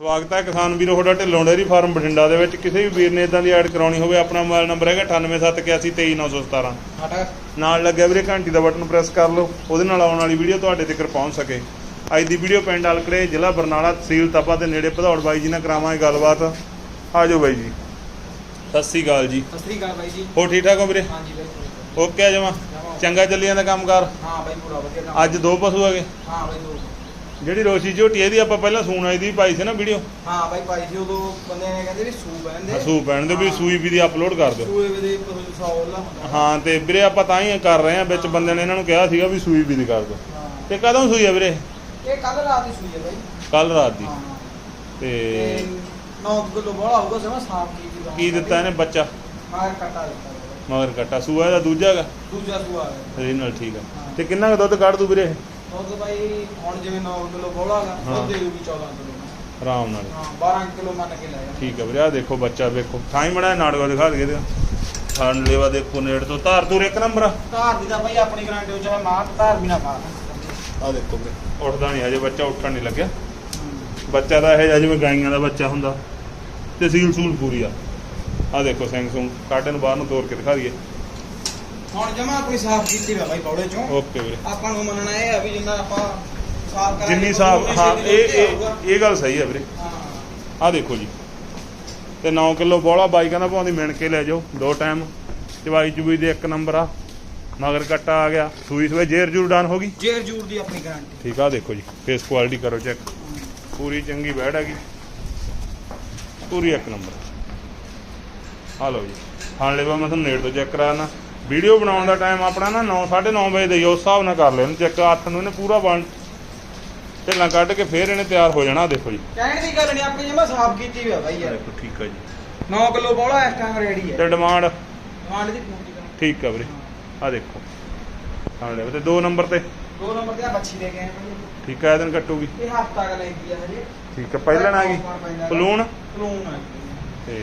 ਸਵਾਗਤ ਹੈ ਕਿਸਾਨ ਵੀਰੋ ਤੁਹਾਡਾ ਢਿੱਲੋਂ ਡੇਅਰੀ ਫਾਰਮ ਬਠਿੰਡਾ ਦੇ ਵਿੱਚ। ਕਿਸੇ ਵੀ ਵੀਰ ਨੇ ਇਦਾਂ ਦੀ ਐਡ ਕਰਾਉਣੀ ਹੋਵੇ ਆਪਣਾ ਮੋਬਾਈਲ ਨੰਬਰ ਹੈਗਾ 9871823917 ਸਾਡਾ ਨਾਲ ਲੱਗਿਆ ਵੀਰੇ ਘੰਟੀ ਦਾ ਬਟਨ ਪ੍ਰੈਸ ਕਰ ਲਓ। ਉਹਦੇ ਨਾਲ ਆਉਣ ਵਾਲੀ ਵੀਡੀਓ ਤੁਹਾਡੇ ਤੱਕ ਪਹੁੰਚ ਸਕੇ। ਅੱਜ ਦੀ ਵੀਡੀਓ ਪਿੰਡ ਅਲਕੜੇ ਜ਼ਿਲ੍ਹਾ ਬਰਨਾਲਾ ਤਹਿਸੀਲ ਤਪਾ ਦੇ ਨੇੜੇ ਭਦੌੜ ਬਾਈ ਜੀ ਨਾਲ ਕਰਾਵਾਂਗੇ ਗੱਲਬਾਤ। ਆਜੋ ਬਾਈ ਜੀ। ਸਤਿ ਸ੍ਰੀ ਅਕਾਲ ਜੀ। ਸਤਿ ਸ੍ਰੀ ਅਕਾਲ ਬਾਈ ਜੀ। ਹੋ ਠੀਕ ਠਾਕ ਹੋ ਵੀਰੇ? ਹਾਂਜੀ ਬਾਈ ਓਕੇ ਆ ਜਮਾ। ਚੰਗਾ ਚੱਲੀ ਜਾਂਦਾ ਕੰਮਕਾਰ ਹਾਂ ਬਾਈ ਪੂਰਾ ਵਧੀਆ ਕੰਮ। ਅੱਜ ਦੋ ਪਸ਼ੂ ਹੈਗੇ? ਹਾਂ ਬਾਈ ਜਿਹੜੀ ਰੋਸ਼ੀ ਝੋਟੀ ਇਹਦੀ ਆਪਾਂ ਪਹਿਲਾਂ ਸੂਣ ਆਈ ਦੀ ਪਾਈ ਸੀ ਨਾ ਵੀਡੀਓ। ਹਾਂ ਬਾਈ ਪਾਈ ਸੀ ਉਦੋਂ ਬੰਦੇ ਨੇ ਕਹਿੰਦੇ ਵੀ ਸੂ ਬਹਿੰਦੇ ਸੂ ਪੈਣ ਦੇ ਵੀ ਸੂਈ ਵੀ ਦੀ ਅਪਲੋਡ ਕਰ ਦਿਓ। ਸੂਏ ਦੇ ਪਸ਼ੂ ਸੌਲਾ ਹੁੰਦਾ। ਹਾਂ ਤੇ ਵੀਰੇ ਆਪਾਂ ਤਾਂ ਹੀ ਕਰ ਰਹੇ ਆ ਵਿੱਚ ਬੰਦੇ ਨੇ ਇਹਨਾਂ ਨੂੰ ਕਿਹਾ ਸੀਗਾ ਵੀ ਸੂਈ ਵੀ ਦੀ ਕਰ ਦਿਓ। ਤੇ ਕਦੋਂ ਸੂਈ ਆ ਵੀਰੇ? ਇਹ ਕੱਲ ਰਾਤ ਦੀ ਸੂਈ ਹੈ ਬਾਈ। ਕੱਲ ਰਾਤ ਦੀ। ਤੇ ਤੇ 9 ਕਿਲੋ ਬੋਲਾ ਹੋਊਗਾ ਸਮਾਂ ਸਾਫ਼ ਕੀ ਕੀ ਕੀ ਦਿੱਤਾ ਇਹਨੇ? ਬੱਚਾ। ਮਾਰ ਕੱਟਾ ਦਿੱਤਾ। ਮਗਰ ਕੱਟਾ। ਸੂਆ ਇਹਦਾ ਦੂਜਾ ਹੈਗਾ? ਦੂਜਾ ਸੂਆ ਹੈ। ਰੀਨਲ ਠੀਕ ਆ। ਹਾਂ। ਤੇ ਕਿੰਨਾ ਕੁ ਦੁੱਧ ਕੱਢ ਦੂ ਵੀਰੇ? ਦੁੱਧ ਬਾਈ ਹੁਣ ਜਿਵੇਂ 9 ਕਿਲੋ ਬੋਲਾ ਹੈਗਾ ਹਾਂ। ਉਹ ਦੇ ਦੂਗੀ 14 ਕਿਲੋ। ਆਰਾਮ ਨਾਲ। ਹਾਂ 12 ਕਿਲੋ ਮੰਨ ਕੇ ਲੈ ਜਾਣਾ ਠੀਕ ਆ ਵੀਰੇ ਆ ਦੇਖੋ ਬੱਚਾ ਵੇਖੋ। ਥਾਂ ਹੀ ਬੜਾ ਦਿਖਾ ਤੇ ਖਾਣ ਲੇਵਾ ਦੇਖੋ ਨੇੜ ਤੋਂ। ਧਾਰ ਤੂਰ ਇੱਕ ਨੰਬਰ ਆ। ਧਾਰ ਦੀ ਤਾਂ ਬਾਈ ਆਪਣੀ ਗਰੰਟੀ ਉਹ ਚਾਹੇ ਮਾਂ ਧਾਰ ਵੀ ਨਾ ਪਾ ਆ ਦੇਖੋ ਵੀਰੇ ਉੱਠਦਾ ਨਹੀਂ ਹਜੇ ਬੱਚਾ ਉੱਠਣ ਨਹੀਂ ਲੱਗਿਆ। ਬੱਚਾ ਤਾਂ ਇਹ ਜਿਵੇਂ ਗਾਈਆਂ ਦਾ ਬੱਚਾ ਹੁੰਦਾ। ਤੇ ਸੀਲ ਸੂਲ ਪੂਰੀ ਆ। ਆ ਦੇਖੋ ਸਿੰਘ ਸੁੰਗ ਕਾਟੇ ਨੂੰ ਬਾਹਰ ਨੂੰ ਤੋੜ ਕੇ ਦਿਖਾ ਦਈਏ। ਹੁਣ ਜਮਾ ਆਪਣੀ ਸਾਫ਼ ਕੀਤੀ ਵਾ ਬਾਈ ਬੌੜੇ ਚੋਂ। ਓਕੇ ਵੀਰੇ। ਆਪਾਂ ਨੂੰ ਮੰਨਣਾ ਇਹ ਆ ਵੀ ਜਿੰਨਾ ਆਪਾਂ ਸਾਫ਼ ਕਰਾਂਗੇ ਜਿੰਨੀ ਸਾਫ਼ ਹਾਂ ਇਹ ਇਹ ਗੱਲ ਸਹੀ ਹੈ ਵੀਰੇ। ਆ ਦੇਖੋ ਜੀ। ਤੇ 9 ਕਿਲੋ ਬੋਲਾ ਬਾਈ ਕਹਿੰਦਾ ਭਾਵੇਂ ਮਿਣ ਕੇ ਲੈ ਜਾਓ ਦੋ ਟਾਈਮ। ਚਵਾਈ ਚੁਬਈ ਦੇ ਇੱਕ ਨੰਬਰ ਆ। ਮਗਰ ਕੱਟਾ ਆ ਗਿਆ। ਸੂਈ ਸਵੇ ਜੇਰ ਜੂਰ ਡਾਨ ਹੋ ਗਈ? ਜੇਰ ਜੂਰ ਦੀ ਆਪਣੀ ਗਾਰੰਟੀ ਠੀਕ ਆ ਦੇਖੋ ਜੀ। ਫੇਸ ਕੁਆਲਿਟੀ ਕਰੋ ਚੈੱਕ ਪੂਰੀ ਚੰਗੀ ਬੈੜ ਹੈਗੀ। ਪੂਰੀ ਇੱਕ ਨੰਬਰ। ਆ ਲਓ ਜੀ। ਹਾਂ ਲੈਵਾ ਮੈਂ ਤੁਹਾਨੂੰ ਨੇੜ ਤੋਂ ਚੈੱਕ ਕਰਾਣਾ ਵੀਡੀਓ ਬਣਾਉਣ ਦਾ ਟਾਈਮ ਆਪਣਾ ਨਾ 9 9:30 ਵਜੇ ਦੇ ਉਸ ਹਿਸਾਬ ਨਾਲ ਕਰ ਲੈਣ ਚੈੱਕ ਹੱਥ ਨੂੰ ਇਹਨੇ ਪੂਰਾ ਬਣ ਢਿੱਲਾਂ ਕੱਢ ਕੇ ਫੇਰ ਇਹਨੇ ਤਿਆਰ ਹੋ ਜਾਣਾ ਦੇਖੋ ਜੀ। ਕਹਿਣ ਦੀ ਗੱਲ ਨਹੀਂ ਆਪਣੀ ਜਮਾ ਸਾਫ਼ ਕੀਤੀ ਹੋਇਆ ਬਾਈ ਯਾਰ। ਦੇਖੋ ਠੀਕ ਆ ਜੀ। 9 ਕਿਲੋ ਬੋਲਾ ਇਸ ਟਾਈਮ ਰੈਡੀ ਹੈ ਤੇ ਡਿਮਾਂਡ ਡਿਮਾਂਡ ਦੀ ਪੂਰੀ ਕਰਾਂ ਠੀਕ ਆ ਵੀਰੇ। ਆ ਦੇਖੋ। ਹਾਂ ਲੈ ਤੇ ਦੋ ਨੰਬਰ ਤੇ। ਦੋ ਨੰਬਰ ਤੇ ਆ ਬੱਚੀ ਦੇ ਗਏ ਆ ਬਾਈ। ਠੀਕ ਆ ਇਹ ਦਿਨ ਕੱਟੂਗੀ। ਇਹ ਹਫਤਾ ਕ ਲੈਂਦੀ ਆ ਹਜੇ। ਠੀਕ ਆ ਪਹਿਲਾਂ ਆ ਗਈ। ਪਲੂਣ ਪਲੂਣ ਆ ਤੇ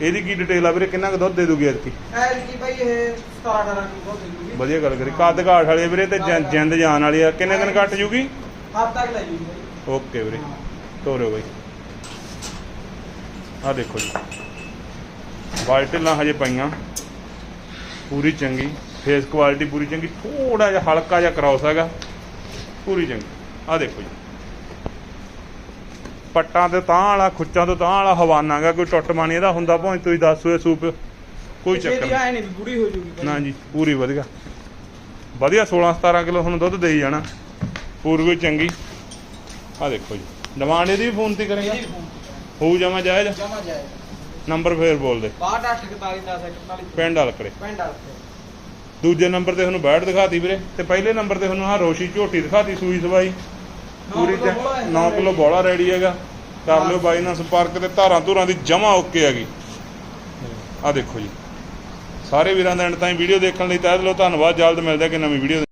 ਇਹਦੀ ਕੀ ਡਿਟੇਲ ਆ ਵੀਰੇ? ਕਿੰਨਾ ਕੁ ਦੁੱਧ ਦੇ ਦੂਗੀ ਐਤਕੀ? ਐ ਜੀ ਬਾਈ ਇਹ 17 18 ਕਿਲੋ ਦੇ ਦੂਗੀ। ਵਧੀਆ ਗੱਲ ਕਰੀ। ਕੱਦ ਘਾਟ ਵਾਲੀ ਆ ਵੀਰੇ ਤੇ ਜਿੰ- ਜਿੰਦ ਜਾਨ ਵਾਲੀ ਆ। ਕਿੰਨੇ ਦਿਨ ਕੱਟ ਜੂਗੀ? ਹਫਤਾ ਕ ਲੈ ਜੂਗੀ ਬਾਈ। ਓਕੇ ਵੀਰੇ। ਤੋਰਿਓ ਬਾਈ। ਆ ਦੇਖੋ ਜੀ। ਵਾਈਟ ਢਿੱਲਾਂ ਹਜੇ ਪਈਆਂ। ਪੂਰੀ ਚੰਗੀ। ਫੇਸ ਕੁਆਲਿਟੀ ਪੂਰੀ ਚੰਗੀ। ਥੋੜਾ ਜਿਹਾ ਹਲਕਾ ਜਿਹਾ ਕ੍ਰਾਸ ਹੈਗਾ ਪੂਰੀ ਚੰਗੀ। ਆ ਦੇਖੋ ਜੀ। ਪੱਟਾਂ ਤੇ ਤਾਂ ਵਾਲਾ ਖੁੱਚਾਂ ਤੋਂ ਤਾਂ ਵਾਲਾ ਹਵਾਨਾ ਗਾ ਕੋਈ ਟੁੱਟ ਮਾਣੀ ਇਹਦਾ ਹੁੰਦਾ ਭਾਵੇਂ ਤੁਸੀਂ ਦੱਸ ਸੂਪ ਕੋਈ ਚੱਕਰ ਨਹੀਂ। ਨਹੀਂ ਬੁੜੀ ਹੋ ਜੂਗੀ ਨਾ ਜੀ ਪੂਰੀ ਵਧੀਆ। ਵਧੀਆ 16 17 ਕਿਲੋ ਤੁਹਾਨੂੰ ਦੁੱਧ ਦੇਈ ਜਾਣਾ। ਪੂਰੀ ਚੰਗੀ? ਆ ਦੇਖੋ ਜੀ ਡਿਮਾਂਡ ਇਹਦੀ ਵੀ ਫੋਨ ਤੇ ਕਰੇਗਾ। ਹੋਊ ਜਮਾ ਜਾਇਜ਼? ਜਮਾ ਜਾਏ ਨੰਬਰ ਫੇਰ ਬੋਲ ਦੇ। 62 41 10 ਪਿੰਡ ਹਲਕੜੇ ਪਿੰਡ ਆ ਦੂਜੇ ਨੰਬਰ ਤੇ ਤੁਹਾਨੂੰ ਬੈਠ ਦਿਖਾਤੀ ਵੀਰੇ ਤੇ ਪਹਿਲੇ ਨੰਬਰ ਤੇ ਤੁਹਾਨੂੰ ਆਹ ਰੋਸ਼ੀ ਝੋਟੀ ਦਿਖਾਤੀ ਸੂਈ ਸਵਾਈ। ਪੂਰੀ ਤੇ 9 ਕਿਲੋ ਬੋਲਾ ਰੈਡੀ ਹੈਗਾ। ਕਰ ਲਿਓ ਬਾਈ ਨਾਲ ਸੰਪਰਕ ਤੇ ਧਾਰਾਂ ਧੁਰਾਂ ਦੀ ਜਮਾ ਓਕੇ ਹੈਗੀ। ਆ ਦੇਖੋ ਜੀ। ਸਾਰੇ ਵੀਰਾਂ ਦਾ ਐਂਡ ਤਾਈਂ ਵੀਡੀਓ ਦੇਖਣ ਲਈ ਤਹਿ ਦਿਲੋਂ ਧੰਨਵਾਦ। ਜਲਦ ਮਿਲਦੇ ਕਿ ਨਵੀਂ ਵੀਡੀਓ